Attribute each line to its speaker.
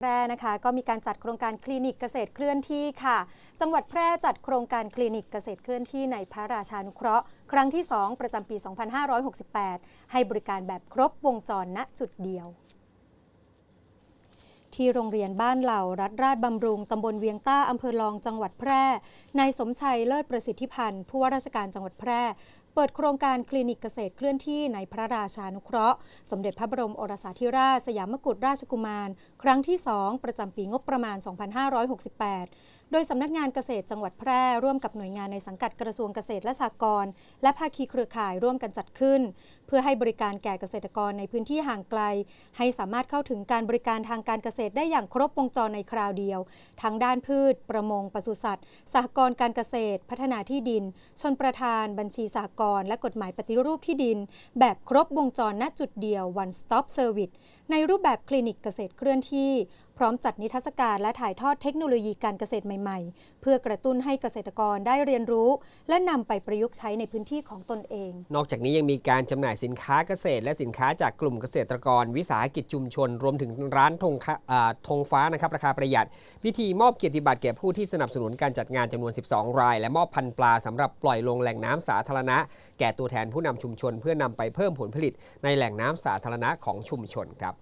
Speaker 1: แพร่นะคะก็มีการจัดโครงการคลินิกเกษตรเคลื่อนที่ค่ะ จังหวัดแพร่จัดโครงการคลินิกเกษตรเคลื่อนที่ในพระราชานุเคราะห์ ครั้งที่ 2 ประจำปี 2568 ให้บริการแบบครบวงจรณจุดเดียว ที่โรงเรียนบ้านเหล่ารัฐราชบำรุงตำบลเวียงต้าอำเภอลองจังหวัดแพร่นายสมชัยเลิศประสิทธิพันธ์ผู้ว่าราชการจังหวัดแพร่ เปิดโครงการคลินิกเกษตรเคลื่อนที่ในพระราชานุเคราะห์ สมเด็จพระบรมโอรสาธิราชสยามกุฎราชกุมาร ครั้งที่ 2 ประจำปีงบประมาณ 2568 โดยสำนักงานเกษตรจังหวัดแพร่ร่วมกับหน่วยงานในสังกัดกระทรวงเกษตรและสหกรณ์และภาคีเครือข่ายร่วมกันจัดขึ้น เพื่อให้บริการแก่เกษตรกรในพื้นที่ห่างไกล ให้สามารถเข้าถึงการบริการทางการเกษตรได้อย่างครบวงจรในคราวเดียว ทั้งด้านพืช ประมงปศุสัตว์สหกรณ์การเกษตร พัฒนาที่ดิน ชนประทาน บัญชีสหกรณ์และกฎหมายปฏิรูปที่ดิน แบบครบวงจรณจุดเดียว one stop service ในรูปแบบคลินิกเกษตรเคลื่อนที่ พร้อมจัดนิทรรศการและถ่ายทอดเทคโนโลยีการเกษตรใหม่ๆ เพื่อกระตุ้นให้เกษตรกรได้เรียนรู้ และนำไปประยุกต์ใช้ในพื้นที่ของตนเอง
Speaker 2: นอกจากนี้ยังมีการจำหน่ายสินค้าเกษตร และสินค้าจากกลุ่มเกษตรกร วิสาหกิจชุมชน รวมถึงร้านธงธงฟ้านะครับราคาประหยัด พิธีมอบเกียรติบัตรแก่ผู้ที่สนับสนุนการจัดงานจำนวน 12 ราย และมอบพันปลาสำหรับปล่อยลงแหล่งน้ำสาธารณะ แก่ตัวแทนผู้นำชุมชน เพื่อนำไปเพิ่มผลผลิตในแหล่งน้ำสาธารณะของชุมชนครับ